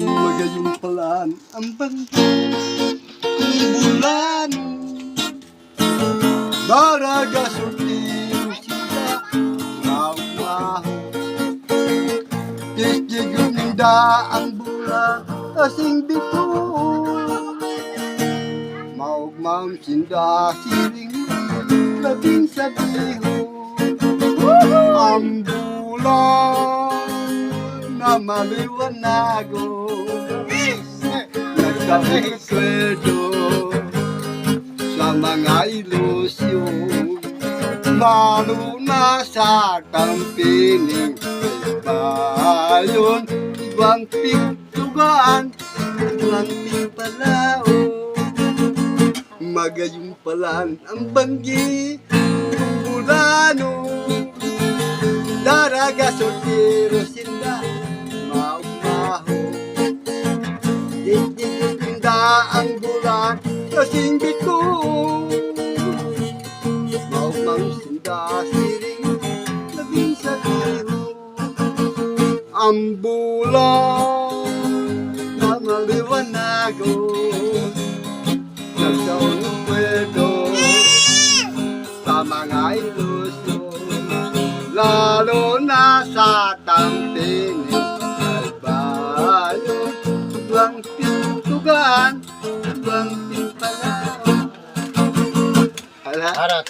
Magayong palaan ang bangkang bulan Daraga sultiro sila. Mahu-mahu Kistigong ninda ang bulan Kasing bito. Maugmang sinda siring Labing sa biho Ang bulan na maliwanago Nagkapikwedo sa mga ilusyon. Lalo na sa kampining Bayon, ibang pintugan, ibang pipalao. Magayong palan ang banggi, bulano. Daraga soltero bulan, kasing bito Maumang sinda siring, labing sa biho Ang bulan na maliwanago. Nagdaon ng pwedo. Sa mga ilusyon Lalo na sa tangtingin হ্যাঁ? ভারত।